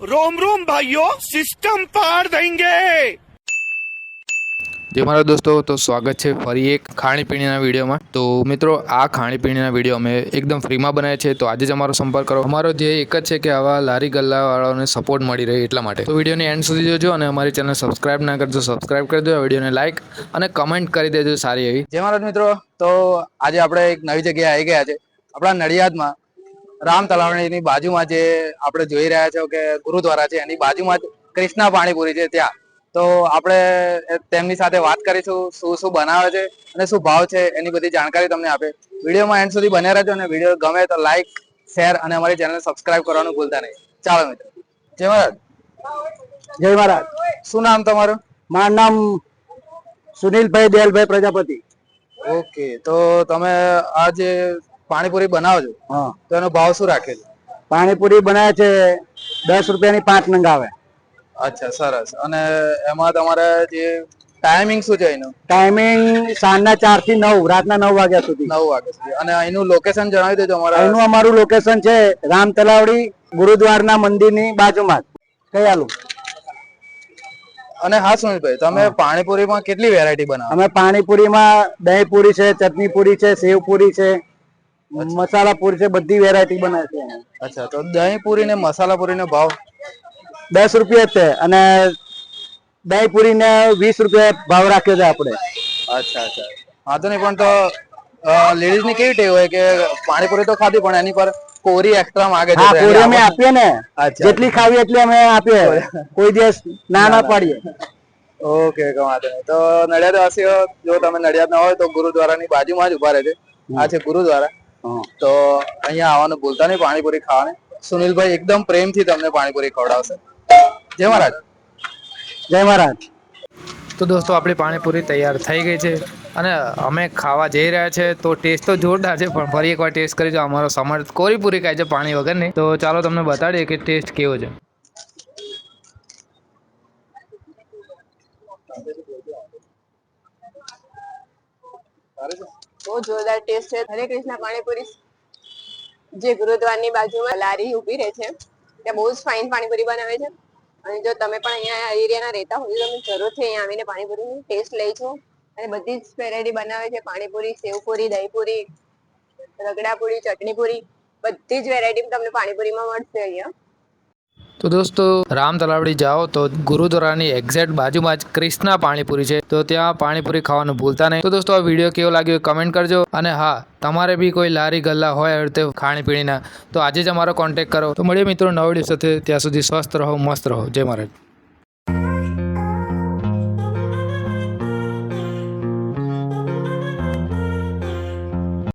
રોમ રોમ ભાઈઓ સિસ્ટમ પાર દેંગે જે મારા દોસ્તો તો સ્વાગત છે ફરી એક ખાણીપીણીના વિડીયોમાં. તો મિત્રો આ ખાણીપીણીના વીડિયો અમે એકદમ ફ્રીમાં બનાવ્યા છે તો આજે જ અમારો સંપર્ક કરો. અમારો જે એક જ છે કે આવા લારી ગલ્લાવાળાઓને સપોર્ટ મળી રહે એટલા માટે. તો વિડીયોને એન્ડ સુધી જોજો અને અમારી ચેનલ સબસ્ક્રાઇબ ના કરજો સબસ્ક્રાઇબ કરી દો વિડીયોને લાઇક અને કમેન્ટ કરી દેજો સારી એવી. જે મારા મિત્રો તો આજે આપણે એક નવી જગ્યાએ આવી ગયા છે. આપણા નડિયાદમાં રામ તલાવણીની બાજુમાં જે આપણે જોઈ રહ્યા છો કે ગુરુદ્વારા છે એની બાજુમાં જ કૃષ્ણા પાણીપુરી છે ત્યાં. તો આપણે તેમની સાથે વાત કરીશું શું શું બનાવે છે અને શું ભાવ છે એની બધી જાણકારી તમને આપે વિડીયોમાં એન્ડ સુધી બન્યા રહેજો અને વીડિયો ગમે તો લાઈક શેર અને અમારી ચેનલ સબસ્ક્રાઇબ કરવાનું ભૂલતા નહીં. ચાલો મિત્રો. જય મહારાજ. જય મહારાજ. શું નામ તમારું? મારું નામ સુનિલભાઈ દેલભાઈ પ્રજાપતિ. ઓકે તો તમે આ જે પાણીપુરી બનાવો છો હા. તો એનો ભાવ શું રાખે છે? પાણીપુરી બનાવે છે દસ રૂપિયાની પાંચ નંગ આવે અચ્છા સરસ. અને એમાં તમારે જે ટાઈમિંગ શું છે એનું? ટાઈમિંગ સાંજના ચારથી નવ રાતના નવ વાગ્યા સુધી. નવ વાગ્યા સુધી. અને અહીંનું લોકેશન જણાવી દેજો અમારા અહીંનું અમારું લોકેશન છે રામ તલાવડી ગુરુદ્વારના મંદિરની બાજુમાં. કયાલું અને હા સુનિલભાઈ તમે પાણીપુરીમાં કેટલી વેરાયટી બનાવો? અમે પાણીપુરીમાં દહીં પૂરી છે ચટણી પૂરી છે સેવ પૂરી છે. મસાલા પૂરી છે બધી વેરાયટી બનાવે છે અચ્છા તો દહીં પૂરી ને મસાલા પૂરી નો ભાવ? દસ રૂપિયા છે અને દહીં પૂરીને વીસ રૂપિયા ભાવ રાખ્યો છે આપણે. અચ્છા અચ્છા. વાંધો નહીં પણ તો લેડીઝની કેવી ટેવ હોય કે પાણીપુરી તો ખાધી પણ એની પર કોરી એક્સ્ટ્રા માંગે છે પૂરી અમે આપીએ ને. જેટલી ખાવી એટલી અમે આપીએ. કોઈ દિવસ ના ના પાડીએ. ઓકે વાંધો નહીં. તો નડિયાદ વાસીઓ જો તમે નડિયાદ ના હોય તો ગુરુદ્વારાની બાજુમાં જ ઊભા રહે છે આ છે ગુરુદ્વારા. તો અહીંયા આવવાનું ભૂલતા નહીં પાણીપુરી ખાવાની. સુનિલભાઈ એકદમ પ્રેમથી તમને પાણીપુરી ખવડાવશે. જય મહારાજ. જય મહારાજ. તો દોસ્તો આપણી પાણીપુરી તૈયાર થઈ ગઈ છે અને અમે ખાવા જઈ રહ્યા છે. તો ટેસ્ટ તો જોરદાર છે પણ ફરી એકવાર ટેસ્ટ કરીશું અમારો સમર્થ કોરી પૂરી ખાય છે પાણી વગરની. તો ચાલો તમને બતાડીએ કે ટેસ્ટ કેવો છે. બહુ જોરદાર ટેસ્ટ છે. હરે કૃષ્ણ પાણીપુરી જે ગુરુદ્વારની બાજુમાં લારી ઊભી રહે છે. ત્યાં બહુ જ ફાઇન પાણીપુરી બનાવે છે. અને જો તમે પણ અહીંયા એરિયાના રહેતા હોય તો તમે જરૂરથી અહીંયા આવીને પાણીપુરીની ટેસ્ટ લેજો અને બધી જ વેરાયટી બનાવે છે. પાણીપુરી, સેવપુરી, દહીંપુરી, રગડાપુરી, ચટણીપુરી. બધી જ વેરાયટી તમને પાણીપુરીમાં મળશે અહીંયા. તો દોસ્તો, રામ તલાવડી જાઓ તો ગુરુદ્વારાની એક્ઝેક્ટ બાજુમાં જ ક્રિષ્ના પાણીપુરી છે. તો ત્યાં પાણીપુરી ખાવાનું ભૂલતા નહીં. તો દોસ્તો, આ વીડિયો કેવો લાગ્યો કમેન્ટ કરજો. અને હા, તમારે બી કોઈ લારી ગલ્લા હોય અડતે ખાણીપીણીના, તો આજે જ અમારો કોન્ટેક્ટ કરો. તો મળીએ મિત્રો નવા વીડિયો સાથે. ત્યાં સુધી સ્વસ્થ રહો, મસ્ત રહો. જય મહારાજ.